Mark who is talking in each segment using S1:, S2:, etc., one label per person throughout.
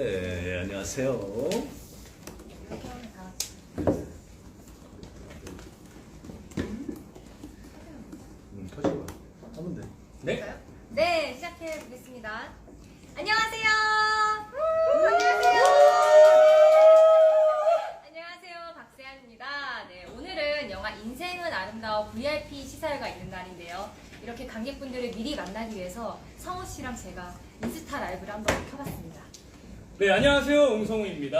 S1: 네, 예, 안녕하세요. 음, 켜지고 하면 돼.
S2: 네?
S3: 네, 시작해 보겠습니다. 안녕하세요. 안녕하세요. 안녕하세요. 박세안입니다. 네, 오늘은 영화 인생은 아름다워 VIP 시사회가 있는 날인데요. 이렇게 관객분들을 미리 만나기 위해서 성우 씨랑 제가 인스타 라이브를 한번 켜봤습니다.
S2: 네, 안녕하세요. 웅성우입니다.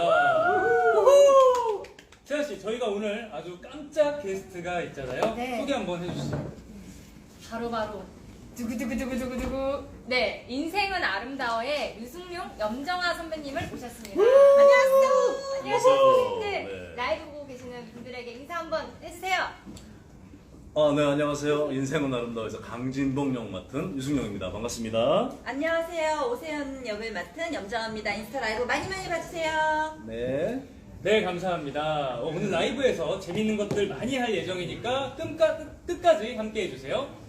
S2: 세아 씨, 저희가 오늘 아주 깜짝 게스트가 있잖아요.
S3: 네.
S2: 소개 한번 해주시죠.
S3: 바로바로 두구두구두구두구두구 네 인생은 아름다워의 유승용 염정아 선배님을 모셨습니다 안녕하세요 안녕하세요 선생님들
S1: 네.
S3: 라이브 보고 계시는 분들에게 인사 한번 해주세요
S1: 아, 네, 안녕하세요. 인생은 아름다워에서 강진봉 역 맡은 유승용입니다. 반갑습니다.
S4: 안녕하세요. 오세연 역을 맡은 염정아입니다. 인스타 라이브 많이 많이 봐주세요.
S1: 네.
S2: 네, 감사합니다. 어, 오늘 라이브에서 재밌는 것들 많이 할 예정이니까 끝까, 끝- 끝까지 함께 해주세요.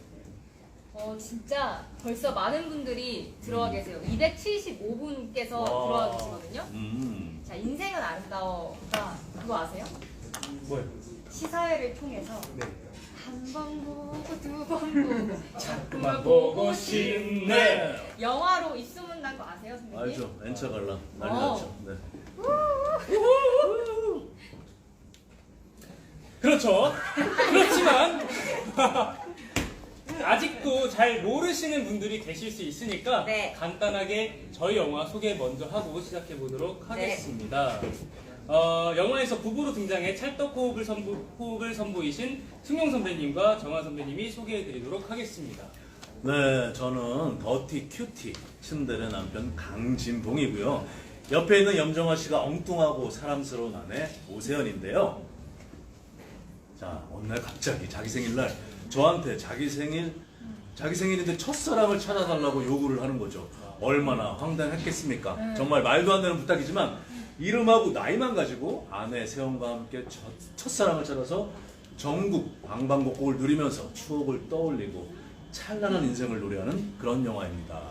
S3: 어 진짜 벌써 많은 분들이 들어와 계세요 275분께서 들어와 계시거든요
S1: 음.
S3: 자 인생은 아름다워가 그거 아세요?
S2: 뭐요?
S3: 시사회를 통해서
S2: 네.
S3: 한 번 보고 두 번 보고 자꾸만
S2: 보고 싶네.
S3: 영화로 입소문 난거 아세요 선배님?
S1: 알죠. 엔차 갈라. 난리
S3: 어.
S1: 났죠. 네.
S2: 그렇죠. 그렇지만 아직도 잘 모르시는 분들이 계실 수 있으니까
S4: 네.
S2: 간단하게 저희 영화 소개 먼저 하고 시작해 보도록
S4: 네.
S2: 하겠습니다. 어, 영화에서 부부로 등장해 찰떡 호흡을, 선보, 호흡을 선보이신 승용 선배님과 정화 선배님이 소개해 드리도록 하겠습니다.
S1: 네, 저는 더티 큐티 신데레 남편 강진봉이고요. 옆에 있는 염정아 씨가 엉뚱하고 사랑스러운 아내 오세연인데요. 자, 어느 날 갑자기 자기 생일날 저한테 자기 생일 자기 생일인데 첫사랑을 찾아달라고 요구를 하는 거죠. 얼마나 황당했겠습니까?
S3: 음.
S1: 정말 말도 안 되는 부탁이지만 이름하고 나이만 가지고 아내 세연과 함께 첫, 첫사랑을 찾아서 전국 방방곡곡을 누리면서 추억을 떠올리고 찬란한 인생을 노래하는 그런 영화입니다.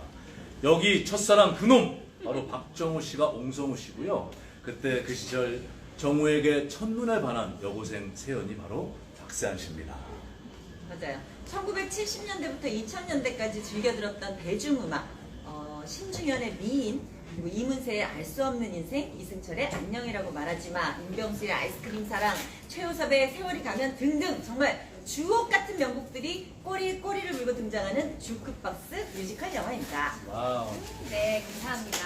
S1: 여기 첫사랑 그놈 바로 박정우 씨가 옹성우 씨고요. 그때 그 시절 정우에게 첫눈에 반한 여고생 세연이 바로 박세한 씨입니다.
S4: 맞아요. 1970년대부터 2000년대까지 즐겨 들었던 대중음악, 어, 신중현의 미인, 그리고 이문세의 알 수 없는 인생, 이승철의 안녕이라고 말하지 마, 임병수의 아이스크림 사랑, 최효섭의 세월이 가면 등등 정말 주옥 같은 명곡들이 꼬리 꼬리를 물고 등장하는 주크박스 뮤지컬 영화입니다.
S2: 와우.
S3: 네, 감사합니다.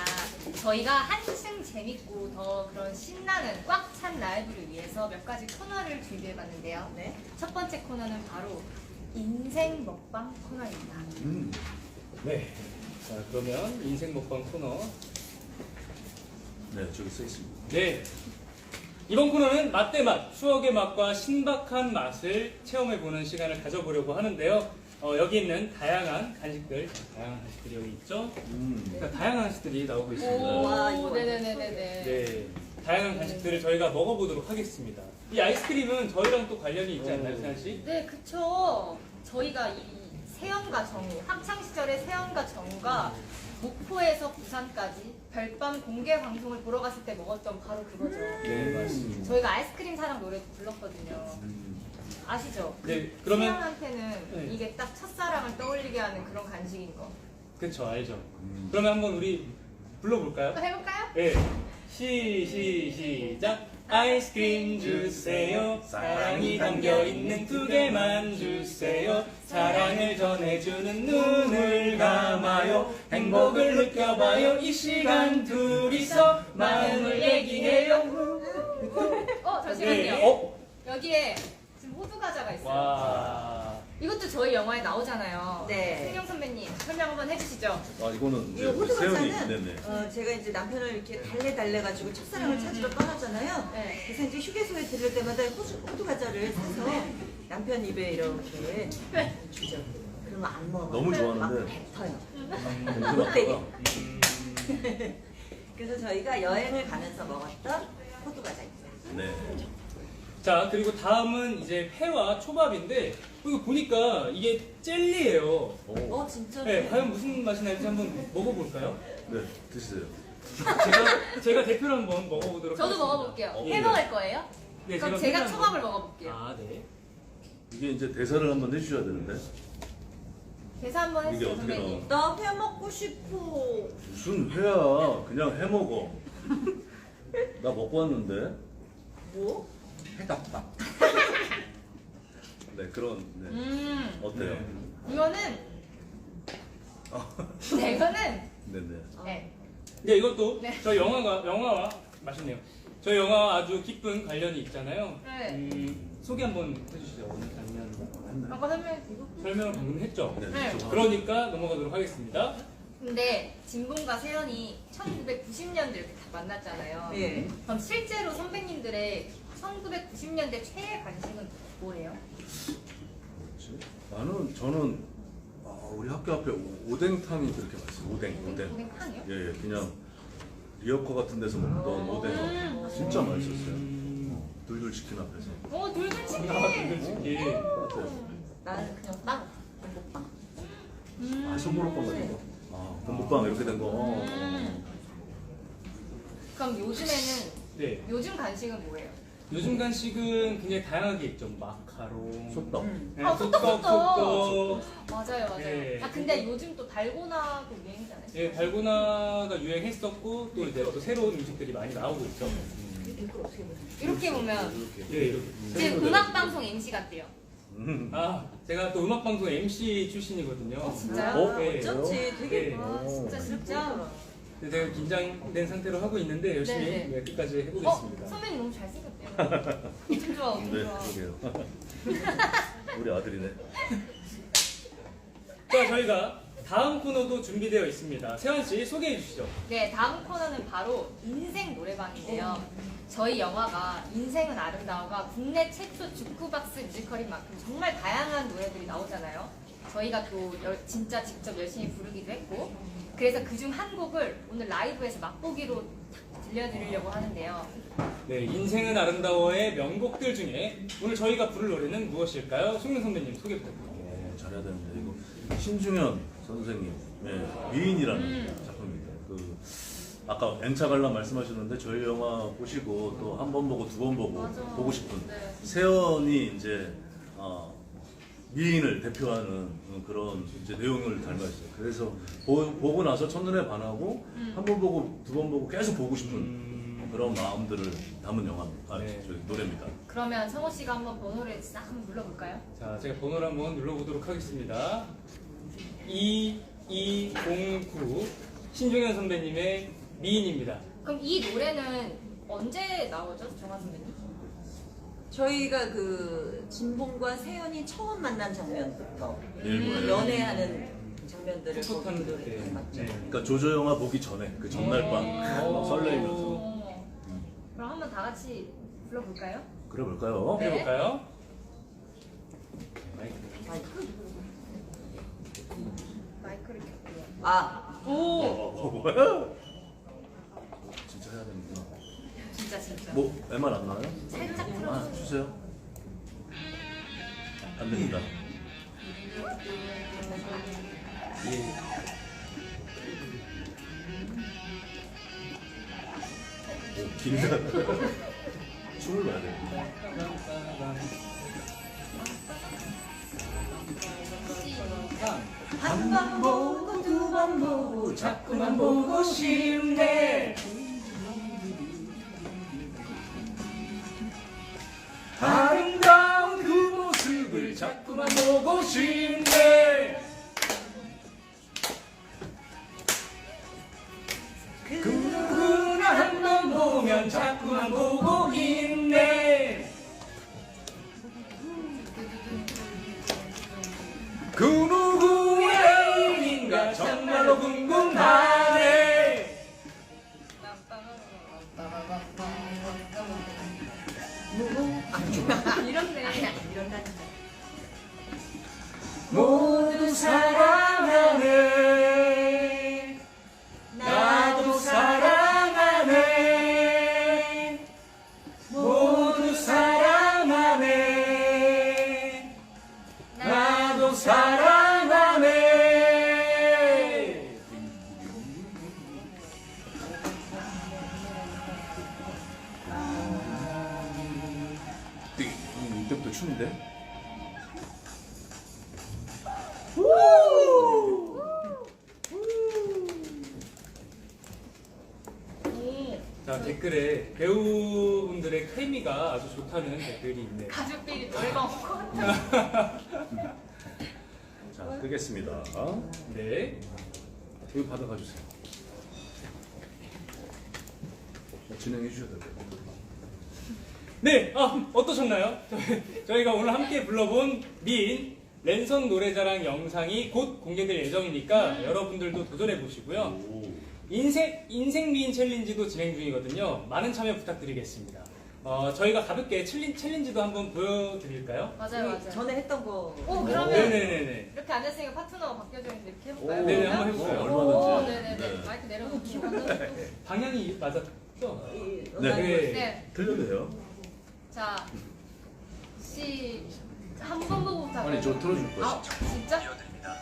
S3: 저희가 한층 재밌고 더 그런 신나는 꽉 찬 라이브를 위해서 몇 가지 코너를 준비해봤는데요.
S4: 네.
S3: 첫 번째 코너는 바로 인생 먹방 코너입니다.
S1: 음.
S2: 네. 자, 그러면 인생 먹방 코너.
S1: 네, 저기 써 있습니다.
S2: 네. 이번 코너는 맛대 맛, 추억의 맛과 신박한 맛을 체험해보는 시간을 가져보려고 하는데요. 어, 여기 있는 다양한 간식들, 다양한 간식들이 여기 있죠.
S1: 음.
S2: 그러니까 다양한 간식들이 나오고 있습니다.
S4: 와, 이거
S3: 네네네네네.
S2: 네. 다양한 간식들을 저희가 먹어보도록 하겠습니다. 이 아이스크림은 저희랑 또 관련이 있지 않나요, 세한 씨?
S3: 네, 그쵸. 저희가 이 세연과 정우, 학창 시절의 세연과 정우가 목포에서 부산까지 별밤 공개 방송을 보러 갔을 때 먹었던 바로 그거죠.
S2: 네, 맞습니다.
S3: 저희가 아이스크림 사랑 노래도 불렀거든요.
S1: 음.
S3: 아시죠?
S2: 네, 그러면
S3: 세연한테는
S2: 네.
S3: 이게 딱 첫사랑을 떠올리게 하는 그런 간식인 거.
S2: 그쵸, 알죠.
S1: 음.
S2: 그러면 한번 우리 불러볼까요?
S3: 한번 해볼까요?
S2: 네. 시, 시, 시작. 아이스크림 주세요. 사랑이 담겨 있는 두 개만 주세요. 사랑을 전해주는 눈을 감아요. 행복을 느껴봐요. 이 시간 둘이서 마음을 얘기해요.
S3: 어, 잠시만요.
S2: 네. 어?
S3: 여기에 지금 호두 과자가 있어요.
S2: 와.
S3: 이것도 저희 영화에 나오잖아요.
S4: 네.
S3: 승영 선배님 설명 한번 해주시죠.
S1: 아, 이거는 이제
S4: 이거 호두
S1: 세연이
S4: 과자는
S1: 네네.
S4: 어, 제가 이제 남편을 이렇게 달래 달래 가지고 첫사랑을 찾으러 떠나잖아요.
S3: 네.
S4: 그래서 이제 휴게소에 들를 때마다 호두, 호두 과자를 사서 남편 입에 이렇게 주죠. 그러면 안 먹어.
S1: 너무
S4: 막
S1: 좋아하는데.
S4: 뱉어요.
S1: 음.
S4: 못되게.
S2: 음,
S4: 그래서 저희가 여행을 가면서 먹었던 호두 과자입니다.
S1: 네.
S2: 자, 그리고 다음은 이제 회와 초밥인데, 어, 이거 보니까 이게 젤리예요.
S1: 오.
S4: 어 진짜?
S2: 네, 과연 무슨 맛이 날지 한번 먹어볼까요?
S1: 네, 드시세요.
S2: 제가 제가 대표로 한번 먹어보도록
S3: 저도
S2: 하겠습니다.
S3: 먹어볼게요.
S1: 어,
S3: 해 먹을 거예요?
S2: 네,
S3: 그럼 제가
S2: 회를
S3: 초밥을 먹어볼게요.
S2: 아, 네.
S1: 이게 이제 대사를 한번 해주셔야 되는데
S3: 계산 한번
S1: 이게
S3: 해주세요,
S1: 어떻게
S3: 선배님.
S1: 나
S4: 회 먹고 싶어.
S1: 무슨 회야 그냥 해 먹어 나 먹고 왔는데
S4: 뭐?
S1: 해답밥 네 그런 네.
S3: 음,
S1: 어때요?
S3: 이거는 네, 이거는
S1: 네네
S3: 네.
S2: 네, 이것도
S3: 네.
S2: 저희 영화가 영화와 맛있네요. 저희 영화와 아주 깊은 관련이 있잖아요.
S3: 네.
S2: 음, 소개 한번 해주시죠. 오늘 장면
S3: 아까 설명해드리고.
S2: 설명을 방금 했죠.
S1: 네.
S3: 네.
S1: 저-
S2: 그러니까 넘어가도록 하겠습니다.
S3: 근데 진봉과 세연이 1990년대 이렇게 다 만났잖아요.
S4: 예.
S3: 그럼 실제로 선배님들의 1990년대 최애 간식은 뭐예요?
S1: 뭐지? 나는 저는 아, 우리 학교 앞에 오- 오뎅탕이 그렇게 맛있어 오뎅 오뎅
S3: 오뎅탕이요?
S1: 예, 예 그냥 리어커 같은 데서 먹던 오뎅
S3: 음.
S1: 진짜 맛있었어요
S2: 음.
S1: 둘둘 치킨 앞에서
S3: 어, 돌돌 치킨!
S2: 아, 솔직히.
S4: 나는 그냥 빵. 전복빵.
S3: 음.
S1: 아 손모로빵 같은 거? 아 전복빵 이렇게 된 거?
S3: 음. 그럼 요즘에는
S2: 네.
S3: 요즘 간식은 뭐예요?
S2: 요즘 간식은 굉장히 다양하게 있죠. 마카롱,
S1: 소떡
S4: 음.
S2: 네,
S3: 아,
S2: 소떡,
S3: 소떡,
S2: 소떡.
S3: 맞아요, 맞아요.
S2: 네.
S3: 아 근데 요즘 또 달고나도 유행이잖아요.
S2: 예, 달고나가 유행했었고 또 이제 또 새로운 음식들이 많이 나오고 있죠.
S4: 어떻게 보세요?
S3: 이렇게 보면
S1: 이렇게
S2: 예, 이렇게.
S3: 지금 음악 방송 MC 같대요.
S1: 음.
S2: 아, 제가 또 음악 방송 MC 출신이거든요.
S3: 어, 진짜요?
S1: 어?
S2: 네.
S4: 어쩐지 되게
S2: 네.
S3: 아 진짜 진짜.
S2: 그래서 제가 긴장된 상태로 하고 있는데 열심히
S3: 네, 네.
S2: 네, 끝까지
S3: 어
S2: 해보겠습니다.
S3: 선배님 너무 잘생겼대요. 엄청 좋아, 엄청
S1: 네
S3: 좋아.
S1: 그러게요 우리 아들이네
S2: 자, 저희가 다음 코너도 준비되어 있습니다. 세환 씨 소개해 주시죠.
S3: 네, 다음 코너는 바로 인생 노래방인데요. 저희 영화가 인생은 아름다워가 국내 최초 주크박스 뮤지컬인 만큼 정말 다양한 노래들이 나오잖아요. 저희가 또 열- 진짜 직접 열심히 부르기도 했고, 그래서 그중 한 곡을 오늘 라이브에서 맛보기로 탁 들려드리려고 하는데요.
S2: 네, 인생은 아름다워의 명곡들 중에 오늘 저희가 부를 노래는 무엇일까요? 송민 선배님 소개 부탁드립니다.
S1: 어, 잘해야 되는데 이거 신중현 선생님 예, 미인이라는
S3: 음.
S1: 작품입니다. 그 아까 N차 관람 말씀하셨는데 저희 영화 보시고 또 한 번 보고 두 번 보고
S3: 맞아.
S1: 보고 싶은
S3: 네.
S1: 세연이 이제 어, 미인을 대표하는 그런 이제 내용을 담아 있어요. 그래서 보, 보고 나서 첫눈에 반하고
S3: 음.
S1: 한번 보고 두 번 보고 계속 보고 싶은
S2: 음,
S1: 그런 마음들을 담은 영화, 아,
S2: 네.
S1: 저기 노래입니다.
S3: 그러면 성호 씨가 한번 번호를 싹 한번 눌러볼까요?
S2: 자, 제가 번호를 한번 눌러보도록 하겠습니다. 2209 신종현 선배님의 미인입니다.
S3: 그럼 이 노래는 언제 나오죠, 정한 선배님?
S4: 저희가 그 진봉과 세연이 처음 만난 장면부터
S1: 일부에.
S4: 연애하는 장면들을
S2: 풋풋한
S4: 노래
S2: 그때.
S4: 맞죠?
S2: 네.
S1: 그러니까 조조 영화 보기 전에 그 전날 밤
S3: 어.
S1: 막 설레이면서
S3: 어. 그럼 한번 다 같이 불러볼까요?
S1: 그래 볼까요?
S3: 네.
S2: 해볼까요?
S4: 마이크?
S3: 마이크를 켰고요.
S4: 아,
S3: 오!
S1: 어, 뭐야? 진짜 해야 됩니다.
S3: 진짜 진짜.
S1: 뭐 MR 안 나와요?
S3: 살짝
S1: 아
S3: 틀어주세요.
S1: 주세요. 안 됩니다.
S2: 예.
S1: 오 긴다. 춤을 봐야 됩니다.
S4: 한번 보 번 보고
S2: 자꾸만 보고 싶네. 아름다운 그 모습을 자꾸만 보고 싶네. 좋다는 댓글이 있네요.
S3: 가족끼리 놀고
S1: 자, 끄겠습니다.
S2: 네.
S1: 이거 받아가 주세요. 진행해 주셔도 돼요.
S2: 네, 아, 어떠셨나요? 저희- 저희가 오늘 함께 불러본 미인 랜선 노래자랑 영상이 곧 공개될 예정이니까 여러분들도 도전해 보시고요.
S1: 오.
S2: 인생 인생 미인 챌린지도 진행 중이거든요. 많은 참여 부탁드리겠습니다. 어, 저희가 가볍게 챌린, 챌린지도 한번 보여드릴까요?
S3: 맞아요,
S4: 우리
S3: 맞아요.
S4: 전에 했던 거.
S3: 오, 그러면
S2: 네네네네.
S3: 이렇게 앉았으니까 파트너가 바뀌어져 있는데 이렇게
S1: 오,
S3: 해볼까요?
S2: 네네,
S3: 그러면?
S2: 한번 해볼까요?
S1: 얼마든지.
S3: 오, 네네네.
S1: 네.
S3: 마이크 내려놓고.
S2: 방향이 맞았죠?
S4: 이-
S1: 네.
S2: 네.
S3: 네.
S1: 틀려도 돼요?
S3: 자, 시, 한 번 보고부터.
S1: 아니, 저? 틀어줄 거예요.
S3: 아, 진짜? 다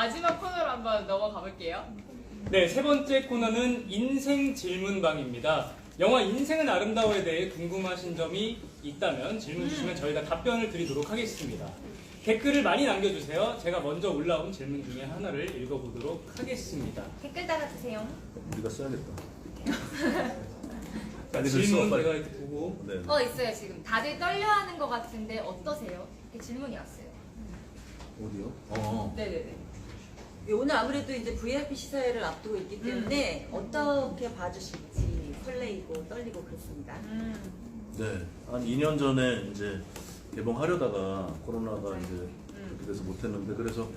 S3: 마지막 코너로 한번 넘어가 볼게요.
S2: 네, 세 번째 코너는 인생 질문방입니다. 영화 인생은 아름다워에 대해 궁금하신 점이 있다면 질문 주시면 저희가 답변을 드리도록 하겠습니다. 댓글을 많이 남겨주세요. 제가 먼저 올라온 질문 중에 하나를 읽어보도록 하겠습니다.
S3: 댓글 달아주세요.
S1: 우리가 써야겠다.
S2: 자,
S1: 아니, 글
S2: 질문
S1: 써, 빨리.
S2: 제가 이렇게 보고
S1: 네.
S3: 어, 있어요, 지금. 다들 떨려하는 것 같은데 어떠세요? 이렇게 질문이 왔어요.
S1: 어디요? 어.
S3: 네네네.
S4: 예, 오늘 아무래도 이제 VIP 시사회를 앞두고 있기 때문에
S3: 음.
S4: 어떻게 봐주실지 설레이고 떨리고 그렇습니다.
S3: 음.
S1: 네. 한 2년 전에 이제 개봉하려다가 코로나가 이제
S3: 음.
S1: 그렇게 돼서 못했는데 그래서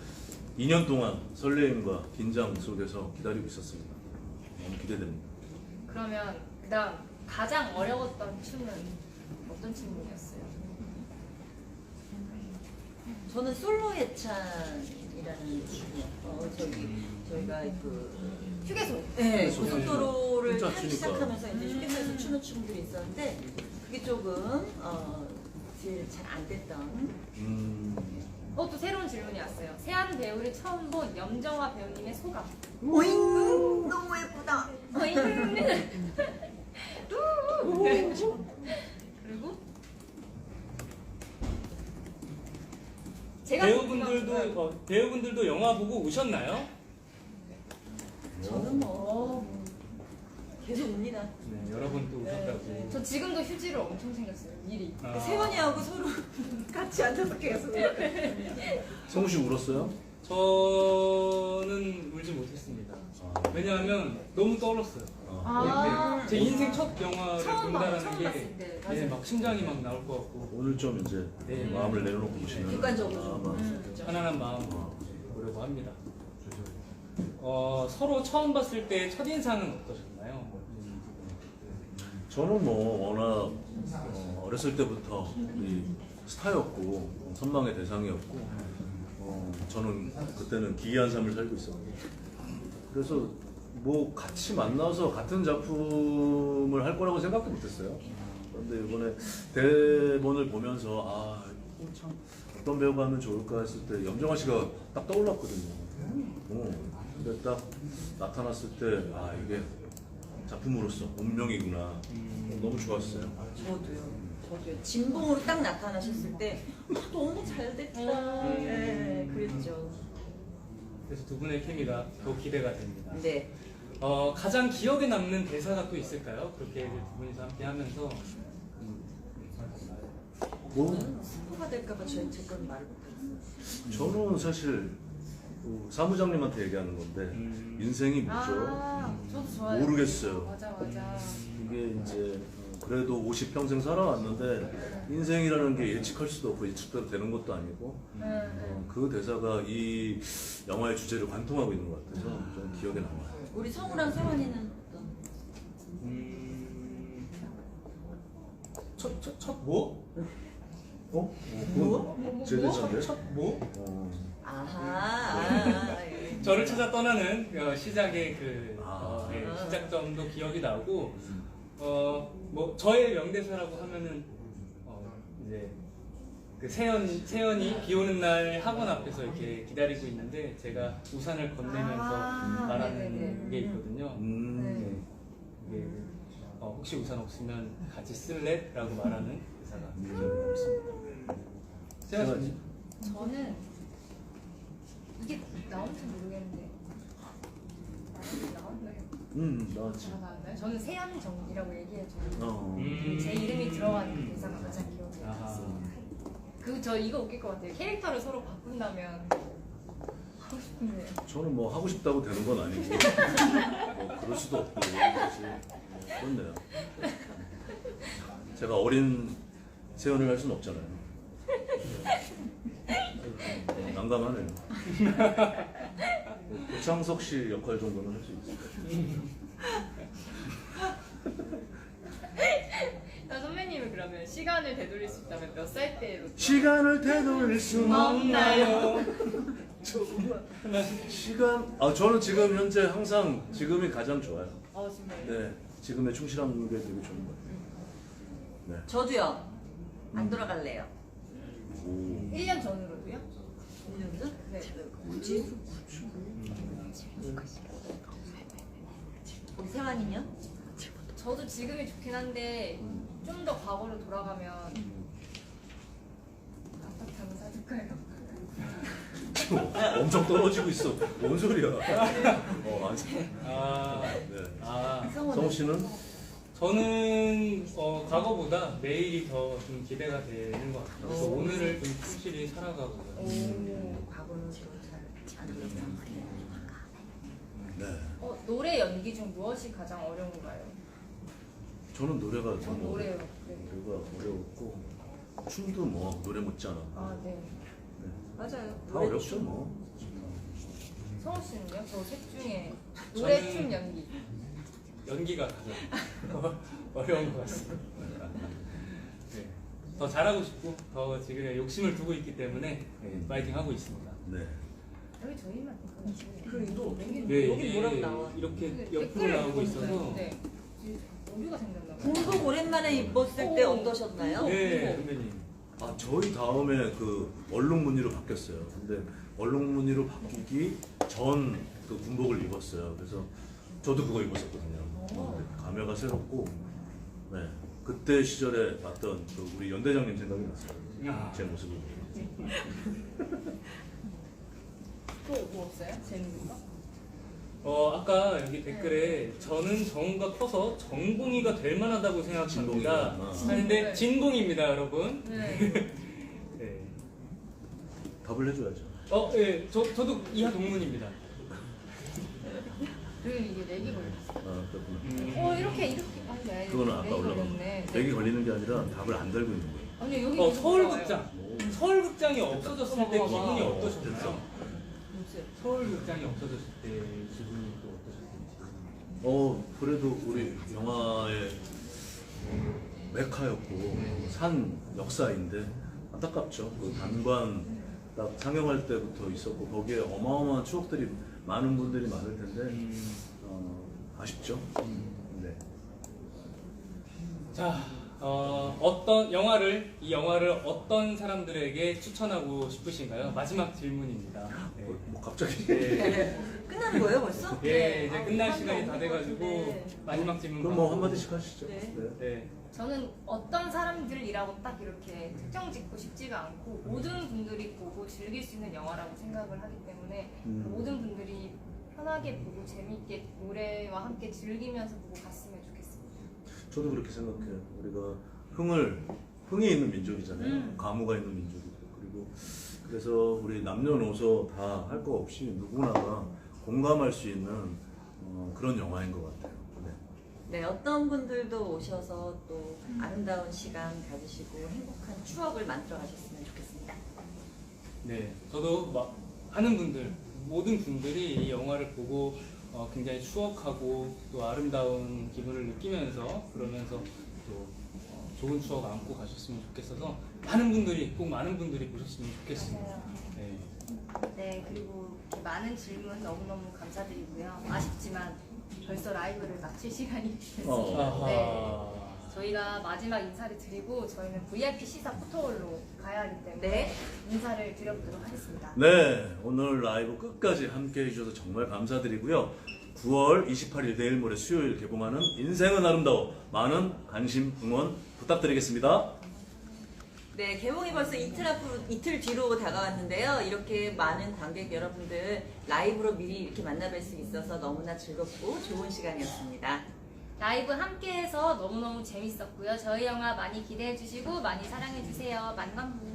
S1: 2년 동안 설레임과 긴장 속에서 기다리고 있었습니다. 너무 기대됩니다.
S3: 그러면 그다음 가장 어려웠던 춤은 어떤 춤이었어요?
S4: 저는 솔로 예찬이라는. 어, 저기 저희가 그
S3: 휴게소.
S4: 네,
S1: 휴게소.
S4: 고속도로를
S1: 혼자
S4: 타기
S1: 추니까.
S4: 시작하면서 이제 휴게소에서 추는 춤들이 있었는데 그게 조금 어, 제일 잘 안 됐던.
S1: 음.
S3: 어, 또 새로운 질문이 왔어요. 세안 배우를 처음 본 염정화 배우님의 소감.
S4: 오잉 너무 예쁘다.
S3: 어잉. 네. 그리 제가
S2: 배우분들도 어, 배우분들도 영화 보고 우셨나요?
S4: 저는 뭐 계속 웁니다.
S2: 네, 여러분 또 우셨다고.
S3: 저 지금도 휴지를 엄청 생겼어요. 미리.
S2: 아,
S4: 세원이하고 서로 같이 앉아서 계속.
S1: 성우 씨 울었어요?
S2: 저는 울지 못했습니다.
S1: 아.
S2: 왜냐하면 너무 떨었어요.
S3: 아.
S2: 제 인생 첫 영화를
S3: 처음 봐,
S2: 본다는
S3: 처음
S2: 게
S3: 봤을 때.
S2: 네,
S3: 맞아요.
S2: 막 심장이 막 나올 것 같고
S1: 오늘 좀 이제
S2: 네.
S1: 마음을 내려놓고 보시면
S4: 객관적으로.
S1: 아마
S3: 음.
S2: 편안한 마음으로 보려고 합니다. 어, 서로 처음 봤을 때 첫인상은 어떠셨나요?
S1: 저는 뭐 워낙 어, 어렸을 때부터 이 스타였고 어, 선망의 대상이었고 어, 저는 그때는 기이한 삶을 살고 있었고 그래서 뭐 같이 만나서 같은 작품을 할 거라고 생각도 못했어요. 그런데 이번에 대본을 보면서 아 이거 참 어떤 배우가 하면 좋을까 했을 때 염정아 씨가 딱 떠올랐거든요. 어, 근데 딱 나타났을 때 아 이게 작품으로서 운명이구나. 너무 좋았어요.
S4: 저도요. 저도요. 진봉으로 딱 나타나셨을 때 아, 너무 잘 됐다.
S2: 음.
S4: 네, 그랬죠.
S2: 그래서 두 분의 케미가 더 기대가 됩니다.
S4: 네.
S2: 어, 가장 기억에 남는 대사가 또 있을까요? 그렇게 두 분이서 함께 하면서
S1: 뭐
S4: 스포가 될까봐 제, 제건 말을 못했어요.
S1: 저는 사실 그 사무장님한테 얘기하는 건데
S2: 음.
S1: 인생이 뭐죠?
S3: 아, 저도 좋아요.
S1: 모르겠어요.
S3: 맞아, 맞아.
S1: 이게 이제 어, 그래도 50평생 살아왔는데 인생이라는 게 예측할 수도 없고 예측대로 되는 것도 아니고
S3: 응,
S1: 어,
S3: 응.
S1: 그 대사가 이 영화의 주제를 관통하고 있는 것 같아서 좀 기억에 남아요.
S4: 우리 성우랑 세원이는 어떤?
S2: 음... 첫, 첫, 첫 뭐?
S1: 어?
S4: 뭐?
S1: 뭐? 제대차인데?
S2: 첫 뭐?
S1: 어.
S4: 아하. 아, 예.
S2: 저를 찾아 떠나는 어, 시작의 그
S1: 아.
S2: 어, 네, 시작점도 기억이 나고 어 뭐 저의 명대사라고 하면은 어 이제 그 세연 세연이 비 오는 날 학원 앞에서 이렇게 기다리고 있는데 제가 우산을 건네면서
S3: 아,
S2: 말하는
S3: 네네네.
S2: 게 있거든요.
S1: 음.
S2: 이게 어, 혹시 우산 없으면 같이 쓸래? 라고 말하는 대사가 기억이 있습니다. 세연 씨.
S3: 저는 이게 나올지 모르겠는데 나왔나요?
S1: 음, 나왔지.
S3: 아, 나왔나요? 저는 세연정이라고 얘기해줘.
S1: 어.
S2: 음.
S3: 제 이름이 들어간 대사가 가장 기억에
S2: 아하.
S3: 남습니다. 그 저 이거 웃길 것 같아요. 캐릭터를 서로 바꾼다면 하고 싶은데
S1: 저는 뭐 하고 싶다고 되는 건 아니고 뭐 그럴 수도 없고 사실 그렇네요. 제가 어린 세연을 할 수는 없잖아요. 어, 난감하네요. 뭐 고창석 씨 역할 정도는 할 수 있어요.
S3: 나 선배님은 그러면 시간을 되돌릴 수 있다면 몇 살 때로
S1: 시간을 되돌릴 수는
S3: 없나요?
S1: 시간 아 저는 지금 현재 항상 지금이 가장 좋아요.
S3: 어 정말
S1: 네 지금의 충실한 게 되게 좋은 것 같아요. 네.
S4: 저도요. 안 돌아갈래요.
S1: 오.
S3: 1년 전으로도요?
S4: 1년 전?
S3: 네.
S4: 굳이? 우리 세환이요?
S3: 저도 지금이 좋긴 한데 좀 더 과거로 돌아가면 아파트 하나 사줄까요?
S1: 엄청 떨어지고 있어. 뭔 소리야? 어, 아니.
S2: 아,
S1: 네.
S2: 아
S1: 성우 씨는?
S2: 저는 어, 과거보다 내일이 더 좀 기대가 되는 것 같아요. 그래서
S4: 오.
S2: 오늘을 좀 충실히 살아가고요.
S4: 오, 과거는 또잘안 그랬나?
S1: 네.
S3: 어, 노래 연기 중 무엇이 가장 어려운가요?
S1: 저는 노래가
S3: 저
S1: 너무
S3: 노래요.
S1: 어려-
S3: 네.
S1: 노래가 어려웠고 춤도 뭐 노래 못지않아.
S3: 아 네.
S1: 네.
S4: 맞아요.
S1: 다 어렵죠 뭐.
S3: 성우 씨는요? 저 셋 중에 노래,
S2: 저는-
S3: 춤, 연기.
S2: 연기가 가장 어려운 것 같습니다. 네. 더 잘하고 싶고 더 지금 욕심을 두고 있기 때문에 네, 파이팅 하고 있습니다.
S1: 네.
S3: 여기 저희만
S4: 그리고
S2: 네,
S4: 여기 뭐라고 나와?
S2: 이렇게
S3: 그
S2: 옆으로 나오고. 있어서
S3: 네. 오류가 생겼나 봐요.
S4: 군복 오랜만에 입었을 때
S3: 오.
S4: 어떠셨나요?
S2: 네 선배님.
S1: 아 저희 다음에 그 얼룩 무늬로 바뀌었어요. 근데 얼룩 무늬로 바뀌기 전 그 군복을 입었어요. 그래서 저도 그거 입었었거든요. 어, 네. 감회가 새롭고, 네 그때 시절에 봤던 그 우리 연대장님 생각이 났어요.
S2: 야.
S1: 제 모습을.
S3: 또뭐 없어요? 재밌는 거?
S2: 어 아까 여기 댓글에 저는 정우가 커서 정봉이가 될 만하다고 생각합니다. 하는데 진봉입니다, 여러분.
S3: 네.
S2: 네.
S1: 답을 해줘야죠.
S2: 어, 예, 저 저도 이하 동문입니다.
S3: 이게 내기 걸렸어.
S1: 아 그렇구나.
S2: 음.
S3: 어 이렇게 이렇게 아니 아니
S1: 그거는 아까
S3: 내기
S1: 올라간 거.
S3: 걸렸네.
S1: 맥이 걸리는 게 아니라 답을 안 달고 있는 거예요.
S3: 아니 여기
S2: 어 서울극장.
S1: 오.
S2: 서울극장이 없어졌을 때. 기분이
S1: 어,
S2: 어떠셨나요?
S1: 됐어.
S2: 서울극장이 없어졌을 때 기분이 또 어떠셨는지.
S1: 어 그래도 우리 영화의 메카였고 산 역사인데 안타깝죠. 그 단관 딱 상영할 때부터 있었고 거기에 어마어마한 추억들이 많은 분들이 많을 텐데
S2: 음.
S1: 어, 아쉽죠. 네.
S2: 자, 어, 어떤 영화를 이 영화를 어떤 사람들에게 추천하고 싶으신가요? 마지막 질문입니다. 네.
S1: 뭐, 뭐 갑자기
S2: 네.
S4: 끝나는 거예요 벌써?
S2: 예, 이제
S3: 아,
S2: 끝날
S3: 시간이
S2: 시간이 다 돼가지고
S3: 것 같은데.
S2: 마지막 질문.
S1: 그럼 뭐. 한마디씩 하시죠.
S4: 네.
S2: 네.
S3: 저는 어떤 사람들이라고 딱 이렇게 특정 짓고 싶지가 않고 모든 분들이 보고 즐길 수 있는 영화라고 생각을 하기 때문에
S1: 음.
S3: 모든 분들이 편하게 보고 재밌게 노래와 함께 즐기면서 보고 갔으면 좋겠습니다.
S1: 저도 그렇게 생각해요. 우리가 흥을 흥이 있는 민족이잖아요.
S3: 음.
S1: 가무가 있는 민족이고 그리고 그래서 우리 남녀노소 다 할 거 없이 누구나가 공감할 수 있는 어, 그런 영화인 것 같아요. 네.
S4: 네, 어떤 분들도 오셔서 또 아름다운 시간 가지시고 행복한 추억을 만들어 가셨으면 좋겠습니다.
S2: 네, 저도 막 하는 분들 모든 분들이 이 영화를 보고 어, 굉장히 추억하고 또 아름다운 기분을 느끼면서 그러면서 또 어, 좋은 추억 안고 가셨으면 좋겠어서 많은 분들이 꼭 많은 분들이 보셨으면 좋겠습니다. 네.
S3: 네, 그리고 이렇게 많은 질문 너무너무 감사드리고요. 아쉽지만 벌써 라이브를 마칠 시간이 됐습니다.
S1: 어.
S3: 네. 저희가 마지막 인사를 드리고 저희는 VIP 시사 포토홀로 가야 하기 때문에
S4: 네.
S3: 인사를 드려보도록 하겠습니다.
S1: 네, 오늘 라이브 끝까지 함께 해주셔서 정말 감사드리고요. 9월 28일 내일 모레 수요일 개봉하는 인생은 아름다워 많은 관심 응원 부탁드리겠습니다.
S4: 네, 개봉이 벌써 이틀 앞으로 이틀 뒤로 다가왔는데요. 이렇게 많은 관객 여러분들 라이브로 미리 이렇게 만나뵐 수 있어서 너무나 즐겁고 좋은 시간이었습니다.
S3: 라이브 함께해서 너무너무 재밌었고요. 저희 영화 많이 기대해주시고 많이 사랑해주세요. 만감부.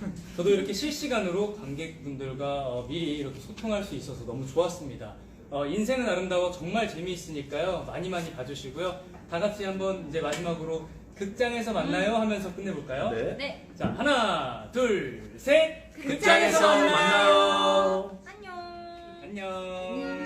S2: 저도 이렇게 실시간으로 관객분들과 어, 미리 이렇게 소통할 수 있어서 너무 좋았습니다. 어, 인생은 아름다워 정말 재미있으니까요. 많이 많이 봐주시고요. 다 같이 한번 이제 마지막으로 극장에서 만나요 음. 하면서 끝내볼까요?
S1: 네.
S3: 네.
S2: 자, 하나, 둘, 셋.
S3: 극장에서
S2: 만나요. 안녕. 안녕.